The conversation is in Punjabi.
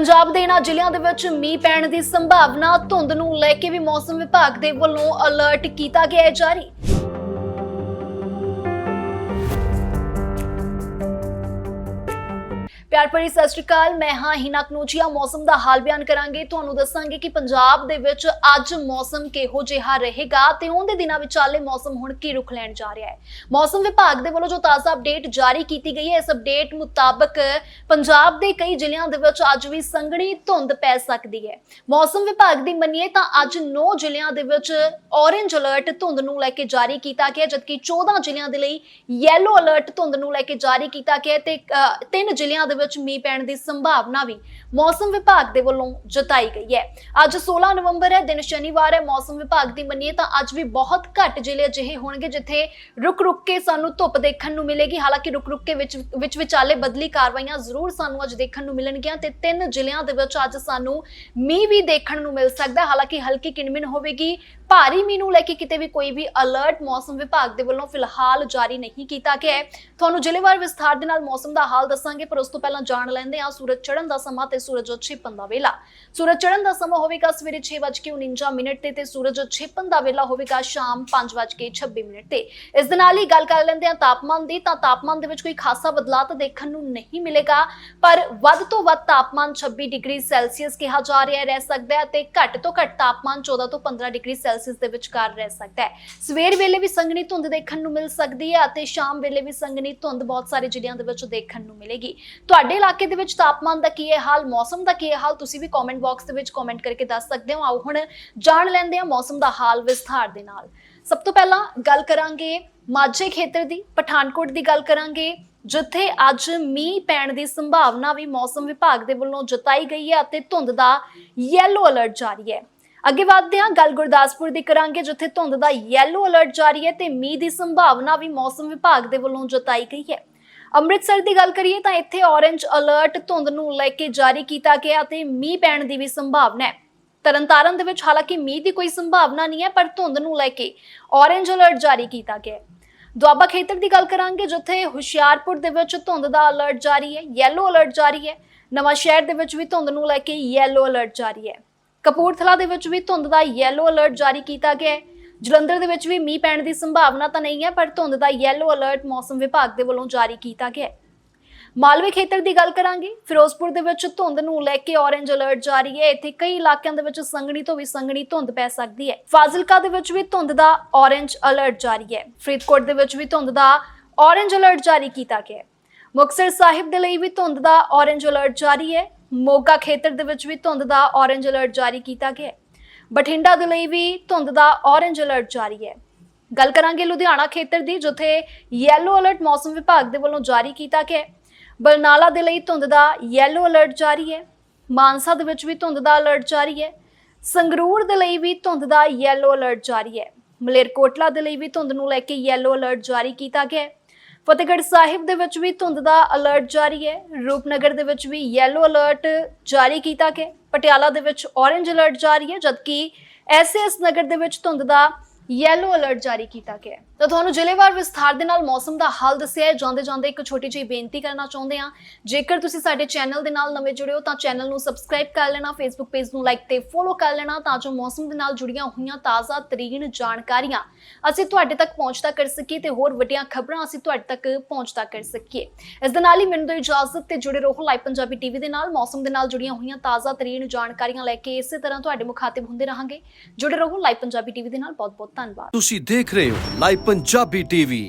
ਪੰਜਾਬ ਦੇ ਇਹਨਾਂ ਜ਼ਿਲ੍ਹਿਆਂ ਦੇ ਵਿੱਚ ਮੀਂਹ ਪੈਣ ਦੀ ਸੰਭਾਵਨਾ ਧੁੰਦ ਨੂੰ ਲੈ ਕੇ ਵੀ ਮੌਸਮ ਵਿਭਾਗ ਦੇ ਵੱਲੋਂ ਅਲਰਟ ਕੀਤਾ ਗਿਆ ਹੈ ਜਾਰੀ। ਪਿਆਰ ਭਰੀ ਸਤਿ ਸ਼੍ਰੀ ਅਕਾਲ। ਮੈਂ ਹਾਂ ਹਿਨਾ ਕਨੂਚੀਆ ਮੌਸਮ ਦਾ ਹਾਲ ਬਿਆਨ ਕਰਾਂਗੇ। ਤੁਹਾਨੂੰ ਦੱਸਾਂਗੇ ਕਿ ਪੰਜਾਬ ਦੇ ਵਿੱਚ ਅੱਜ ਮੌਸਮ ਕਿਹੋ ਜਿਹਾ ਰਹੇਗਾ ਤੇ ਉਹਦੇ ਦਿਨਾਂ ਵਿਚਾਲੇ ਮੌਸਮ ਹੁਣ ਕੀ ਰੁਖ ਲੈਣ ਜਾ ਰਿਹਾ ਹੈ। ਮੌਸਮ ਵਿਭਾਗ ਦੇ ਵੱਲੋਂ ਜੋ ਤਾਜ਼ਾ ਅਪਡੇਟ ਜਾਰੀ ਕੀਤੀ ਗਈ ਹੈ ਇਸ ਅਪਡੇਟ ਮੁਤਾਬਕ ਪੰਜਾਬ ਦੇ ਕਈ ਜ਼ਿਲ੍ਹਿਆਂ ਦੇ ਵਿੱਚ ਅੱਜ ਵੀ ਸੰਘਣੀ ਧੁੰਦ ਪੈ ਸਕਦੀ ਹੈ। ਮੌਸਮ ਵਿਭਾਗ ਦੀ ਮੰਨੀਏ ਤਾਂ ਅੱਜ 9 ਜ਼ਿਲ੍ਹਿਆਂ ਦੇ ਵਿੱਚ ਔਰੇਂਜ ਅਲਰਟ ਧੁੰਦ ਨੂੰ ਲੈ ਕੇ ਜਾਰੀ ਕੀਤਾ ਗਿਆ ਜਦਕਿ 14 ਜ਼ਿਲ੍ਹਿਆਂ ਦੇ ਲਈ ਯੈਲੋ ਅਲਰਟ ਧੁੰਦ ਨੂੰ ਲੈ ਕੇ ਜਾਰੀ ਕੀਤਾ ਗਿਆ ਤੇ ਅ, ਤਿੰਨ ਜ਼ਿਲ੍ਹਿਆਂ ਦੇ ਵਿੱਚ ਮੀਂਹ ਪੈਣ ਦੀ ਸੰਭਾਵਨਾ ਵੀ ਮੌਸਮ ਵਿਭਾਗ ਦੇ ਵੱਲੋਂ ਜਤਾਈ ਗਈ ਹੈ। ਅੱਜ 16 ਨਵੰਬਰ ਹੈ, ਦਿਨ ਸ਼ਨੀਵਾਰ ਹੈ, ਮੌਸਮ ਵਿਭਾਗ ਦੀ ਮੰਨੀਏ ਤਾਂ ਅੱਜ ਵੀ ਬਹੁਤ ਘੱਟ ਜ਼ਿਲ੍ਹੇ ਅਜਿਹੇ ਹੋਣਗੇ ਜਿੱਥੇ ਰੁਕ ਰੁਕ ਕੇ ਸਾਨੂੰ ਧੁੱਪ ਦੇਖਣ ਨੂੰ ਮਿਲੇਗੀ। ਹਾਲਾਂਕਿ ਰੁਕ ਰੁਕ ਕੇ ਵਿੱਚ ਵਿੱਚ ਵਿਚਾਲੇ ਬਦਲੀ ਕਾਰਵਾਈਆਂ ਜ਼ਰੂਰ ਸਾਨੂੰ ਅੱਜ ਦੇਖਣ ਨੂੰ ਮਿਲਣਗੀਆਂ ਤੇ ਤਿੰਨ ਜ਼ਿਲ੍ਹਿਆਂ ਦੇ ਵਿੱਚ ਅੱਜ ਸਾਨੂੰ ਮੀਂਹ ਵੀ ਦੇਖਣ ਨੂੰ ਮਿਲ ਸਕਦਾ। ਹਾਲਾਂਕਿ ਹਲਕੀ ਕਿਣਮਿਣ ਹੋਵੇਗੀ, ਭਾਰੀ ਮੀਂਹ ਨੂੰ ਲੈ ਕੇ ਕਿਤੇ ਵੀ ਕੋਈ ਵੀ ਅਲਰਟ ਮੌਸਮ ਵਿਭਾਗ ਦੇ ਵੱਲੋਂ ਫਿਲਹਾਲ ਜਾਰੀ ਨਹੀਂ ਕੀਤਾ ਗਿਆ ਹੈ। ਤੁਹਾਨੂੰ ਜ਼ਿਲ੍ਹੇਵਾਰ ਵਿਸਥਾਰ ਦੇ ਨਾਲ ਮੌਸਮ ਦਾ ਹਾਲ ਦੱਸਾਂਗੇ, ਪਰ ਉਸ ਤੋਂ ਪਹਿਲਾਂ ਜਾਣ ਲੈਂਦੇ ਹਾਂ। ਸੂਰਜ ਚੜ੍ਹਨ ਦਾ ਸਮਾਂ ਤੇ ਸੂਰਜ ਛਿਪਣ ਦਾ ਵੇਲਾ। ਸੂਰਜ ਚੜ੍ਹਨ ਦਾ ਸਮਾਂ ਹੋਵੇਗਾ ਸਵੇਰੇ 6:49 ਮਿੰਟ ਤੇ ਤੇ ਸੂਰਜ ਛਿਪਣ ਦਾ ਵੇਲਾ ਹੋਵੇਗਾ ਸ਼ਾਮ 5:26 ਮਿੰਟ ਤੇ। ਇਸ ਦੇ ਨਾਲ ਹੀ ਗੱਲ ਕਰ ਲੈਂਦੇ ਹਾਂ ਤਾਪਮਾਨ ਦੀ। ਤਾਂ ਤਾਪਮਾਨ ਦੇ ਵਿੱਚ ਕੋਈ ਖਾਸਾ ਬਦਲਾਅ ਤਾਂ ਦੇਖਣ ਨੂੰ ਨਹੀਂ ਮਿਲੇਗਾ। ਪਰ ਵੱਧ ਤੋਂ ਵੱਧ ਤਾਪਮਾਨ 26 ਡਿਗਰੀ ਸੈਲਸੀਅਸ ਕਿਹਾ ਜਾ ਰਿਹਾ ਰਹਿ ਸਕਦਾ ਹੈ ਤੇ ਘੱਟ ਤੋਂ ਘੱਟ ਤਾਪਮਾਨ 14 ਤੋਂ 15 ਡਿਗਰੀ ਸੈਲਸੀਅਸ ਦੇ ਵਿਚਕਾਰ ਰਹਿ ਸਕਦਾ ਹੈ। ਸਵੇਰ ਵੇਲੇ ਵੀ ਸੰਘਣੀ ਧੁੰਦ ਦੇਖਣ ਨੂੰ ਮਿਲ ਸਕਦੀ ਹੈ ਅਤੇ ਸ਼ਾਮ ਵੇਲੇ ਵੀ ਸੰਘਣੀ ਧੁੰਦ ਬਹੁਤ ਸਾਰੇ ਜ਼ਿਲ੍ਹਿਆਂ ਦੇ ਵਿੱਚ ਦੇਖਣ ਨੂੰ ਮਿਲੇਗੀ। ਤੁਹਾਡੇ ਇਲਾਕੇ ਦੇ ਵਿੱਚ ਤਾਪਮਾਨ ਦਾ ਕੀ ਹੈ ਹਾਲ, ਮੌਸਮ ਦਾ ਕੀ ਹੈ ਹਾਲ, ਤੁਸੀਂ ਵੀ ਕਮੈਂਟ ਬਾਕਸ ਦੇ ਵਿੱਚ ਕਮੈਂਟ ਕਰਕੇ ਦੱਸ ਸਕਦੇ ਹੋ। ਆਓ ਹੁਣ ਜਾਣ ਲੈਂਦੇ ਹਾਂ ਮੌਸਮ ਦਾ ਹਾਲ ਵਿਸਥਾਰ ਦੇ ਨਾਲ। ਸਭ ਤੋਂ ਪਹਿਲਾਂ ਗੱਲ ਕਰਾਂਗੇ ਮਾਝੇ ਖੇਤਰ ਦੀ, ਪਠਾਨਕੋਟ ਦੀ ਗੱਲ ਕਰਾਂਗੇ, ਜਿੱਥੇ ਅੱਜ ਮੀਂਹ ਪੈਣ ਦੀ ਸੰਭਾਵਨਾ ਵੀ ਮੌਸਮ ਵਿਭਾਗ ਦੇ ਵੱਲੋਂ ਜਤਾਈ ਗਈ ਹੈ ਅਤੇ ਧੁੰਦ ਦਾ ਯੈਲੋ ਅਲਰਟ ਜਾਰੀ ਹੈ। ਅੱਗੇ ਵਧਦੇ ਹਾਂ, ਗੱਲ ਗੁਰਦਾਸਪੁਰ ਦੀ ਕਰਾਂਗੇ, ਜਿੱਥੇ ਧੁੰਦ ਦਾ ਯੈਲੋ ਅਲਰਟ ਜਾਰੀ ਹੈ ਤੇ ਮੀਂਹ ਦੀ ਸੰਭਾਵਨਾ ਵੀ ਮੌਸਮ ਵਿਭਾਗ ਦੇ ਵੱਲੋਂ ਜਤਾਈ ਗਈ ਹੈ। ਅੰਮ੍ਰਿਤਸਰ ਦੀ ਗੱਲ ਕਰੀਏ ਤਾਂ ਇੱਥੇ ਔਰੇਂਜ ਅਲਰਟ ਧੁੰਦ ਨੂੰ ਲੈ ਕੇ ਜਾਰੀ ਕੀਤਾ ਗਿਆ ਤੇ ਮੀਂਹ ਪੈਣ ਦੀ ਵੀ ਸੰਭਾਵਨਾ ਹੈ। ਤਰਨਤਾਰਨ ਦੇ ਵਿੱਚ ਹਾਲਾਂਕਿ ਮੀਂਹ ਦੀ ਕੋਈ ਸੰਭਾਵਨਾ ਨਹੀਂ ਹੈ, ਪਰ ਧੁੰਦ ਨੂੰ ਲੈ ਕੇ ਔਰੇਂਜ ਅਲਰਟ ਜਾਰੀ ਕੀਤਾ ਗਿਆ ਹੈ। ਦੁਆਬਾ ਖੇਤਰ ਦੀ ਗੱਲ ਕਰਾਂਗੇ, ਜਿੱਥੇ ਹੁਸ਼ਿਆਰਪੁਰ ਦੇ ਵਿੱਚ ਧੁੰਦ ਦਾ ਅਲਰਟ ਜਾਰੀ ਹੈ ਯੈਲੋ ਅਲਰਟ ਜਾਰੀ ਹੈ। ਨਵਾਂ ਸ਼ਹਿਰ ਦੇ ਵਿੱਚ ਵੀ ਧੁੰਦ ਨੂੰ ਲੈ ਕੇ ਯੈਲੋ ਅਲਰਟ ਜਾਰੀ ਹੈ। ਕਪੂਰਥਲਾ ਦੇ ਵਿੱਚ ਵੀ ਧੁੰਦ ਦਾ ਯੈਲੋ ਅਲਰਟ ਜਾਰੀ ਕੀਤਾ ਗਿਆ ਹੈ। ਜਲੰਧਰ ਦੇ ਵਿੱਚ ਵੀ ਮੀਂਹ ਪੈਣ ਦੀ ਸੰਭਾਵਨਾ ਤਾਂ ਨਹੀਂ ਹੈ, ਪਰ ਧੁੰਦ ਦਾ ਯੈਲੋ ਅਲਰਟ ਮੌਸਮ ਵਿਭਾਗ ਦੇ ਵੱਲੋਂ ਜਾਰੀ ਕੀਤਾ ਗਿਆ ਹੈ। ਮਾਲਵੇ ਖੇਤਰ ਦੀ ਗੱਲ ਕਰਾਂਗੇ। ਫਿਰੋਜ਼ਪੁਰ ਦੇ ਵਿੱਚ ਧੁੰਦ ਨੂੰ ਲੈ ਕੇ ਔਰੇਂਜ ਅਲਰਟ ਜਾਰੀ ਹੈ। ਇੱਥੇ ਕਈ ਇਲਾਕਿਆਂ ਦੇ ਵਿੱਚ ਸੰਘਣੀ ਤੋਂ ਵੀ ਸੰਘਣੀ ਧੁੰਦ ਪੈ ਸਕਦੀ ਹੈ। ਫਾਜ਼ਿਲਕਾ ਦੇ ਵਿੱਚ ਵੀ ਧੁੰਦ ਦਾ ਔਰੇਂਜ ਅਲਰਟ ਜਾਰੀ ਹੈ। ਫਰੀਦਕੋਟ ਦੇ ਵਿੱਚ ਵੀ ਧੁੰਦ ਦਾ ਔਰੇਂਜ ਅਲਰਟ ਜਾਰੀ ਕੀਤਾ ਗਿਆ ਹੈ। ਮੁਕਤਸਰ ਸਾਹਿਬ ਦੇ ਲਈ ਵੀ ਧੁੰਦ ਦਾ ਔਰੇਂਜ ਅਲਰਟ ਜਾਰੀ ਹੈ। ਮੋਗਾ ਖੇਤਰ ਦੇ ਵਿੱਚ ਵੀ ਧੁੰਦ ਦਾ ਔਰੇਂਜ ਅਲਰਟ ਜਾਰੀ ਕੀਤਾ ਗਿਆ ਹੈ। ਬਠਿੰਡਾ ਦੇ ਲਈ ਵੀ ਧੁੰਦ ਦਾ ਔਰੇਂਜ ਅਲਰਟ ਜਾਰੀ ਹੈ। ਗੱਲ ਕਰਾਂਗੇ ਲੁਧਿਆਣਾ ਖੇਤਰ ਦੀ, ਜਿੱਥੇ ਯੈਲੋ ਅਲਰਟ ਮੌਸਮ ਵਿਭਾਗ ਦੇ ਵੱਲੋਂ ਜਾਰੀ ਕੀਤਾ ਗਿਆ ਬਰਨਾਲਾ ਦੇ ਲਈ ਧੁੰਦ ਦਾ ਯੈਲੋ ਅਲਰਟ ਜਾਰੀ ਹੈ। ਮਾਨਸਾ ਦੇ ਵਿੱਚ ਵੀ ਧੁੰਦ ਦਾ ਅਲਰਟ ਜਾਰੀ ਹੈ। ਸੰਗਰੂਰ ਦੇ ਲਈ ਵੀ ਧੁੰਦ ਦਾ ਯੈਲੋ ਅਲਰਟ ਜਾਰੀ ਹੈ। ਮਲੇਰਕੋਟਲਾ ਦੇ ਲਈ ਵੀ ਧੁੰਦ ਨੂੰ ਲੈ ਕੇ ਯੈਲੋ ਅਲਰਟ ਜਾਰੀ ਕੀਤਾ ਗਿਆ ਹੈ। ਫਤਿਹਗੜ੍ਹ ਸਾਹਿਬ ਦੇ ਵਿੱਚ ਵੀ ਧੁੰਦ ਦਾ ਅਲਰਟ ਜਾਰੀ ਹੈ। ਰੂਪਨਗਰ ਦੇ ਵਿੱਚ ਵੀ ਯੈਲੋ ਅਲਰਟ ਜਾਰੀ ਕੀਤਾ ਗਿਆ ਪਟਿਆਲਾ ਦੇ ਵਿੱਚ ਔਰੇਂਜ ਅਲਰਟ ਜਾਰੀ ਹੈ, ਜਦਕਿ ਐਸਐਸ ਨਗਰ ਦੇ ਵਿੱਚ ਧੁੰਦ ਦਾ ਯੈਲੋ ਅਲਰਟ ਜਾਰੀ ਕੀਤਾ ਗਿਆ ਹੈ। ਤਾਂ ਤੁਹਾਨੂੰ ਜ਼ਿਲ੍ਹੇਵਾਰ ਵਿਸਥਾਰ ਦੇ ਨਾਲ ਮੌਸਮ ਦਾ ਹਾਲ ਦੱਸਿਆ ਜਾਂਦੇ ਜਾਂਦੇ ਇੱਕ ਛੋਟੀ ਜਿਹੀ ਬੇਨਤੀ ਕਰਨਾ ਚਾਹੁੰਦੇ ਹਾਂ। ਜੇਕਰ ਤੁਸੀਂ ਸਾਡੇ ਚੈਨਲ ਦੇ ਨਾਲ ਨਵੇਂ ਜੁੜੇ ਹੋ, ਤਾਂ ਚੈਨਲ ਨੂੰ ਸਬਸਕ੍ਰਾਈਬ ਕਰ ਲੈਣਾ ਫੇਸਬੁੱਕ ਪੇਜ ਨੂੰ ਲਾਈਕ ਤੇ ਫੋਲੋ ਕਰ ਲੈਣਾ, ਤਾਂ ਜੋ ਮੌਸਮ ਦੇ ਨਾਲ ਜੁੜੀਆਂ ਹੋਈਆਂ ਤਾਜ਼ਾ, ਤਰੀਨ ਜਾਣਕਾਰੀਆਂ ਅਸੀਂ ਤੁਹਾਡੇ ਤੱਕ ਪਹੁੰਚਦਾ ਕਰ ਸਕੀਏ ਤੇ ਹੋਰ ਵੱਡੀਆਂ ਖਬਰਾਂ ਅਸੀਂ ਤੁਹਾਡੇ ਤੱਕ ਪਹੁੰਚਦਾ ਕਰ ਸਕੀਏ। ਇਸ ਦੇ ਨਾਲ ਹੀ ਮੈਨੂੰ ਦਿਓ ਇਜਾਜ਼ਤ ਤੇ ਜੁੜੇ ਰਹੋ ਲਾਈਵ ਪੰਜਾਬੀ ਟੀਵੀ ਦੇ ਨਾਲ। ਮੌਸਮ ਦੇ ਨਾਲ ਜੁੜੀਆਂ ਹੋਈਆਂ ਤਾਜ਼ਾ, ਤਰੀਨ ਜਾਣਕਾਰੀਆਂ ਲੈ ਕੇ ਇਸੇ ਤਰ੍ਹਾਂ ਤੁਹਾਡੇ ਮੁਖਾਤਿਬ ਹੁੰਦੇ ਰਹਾਂਗੇ। ਜੁੜੇ ਰਹੋ ਲਾਈਵ ਪੰਜਾਬੀ ਟੀਵੀ ਦੇ ਨਾਲ। ਬਹੁਤ ਬਹੁਤ ਧੰਨਵਾਦ। ਤੁਸੀਂ ਦੇਖ ਰਹੇ ਹੋ ਲਾਈਵ ਪੰਜਾਬੀ ਟੀਵੀ।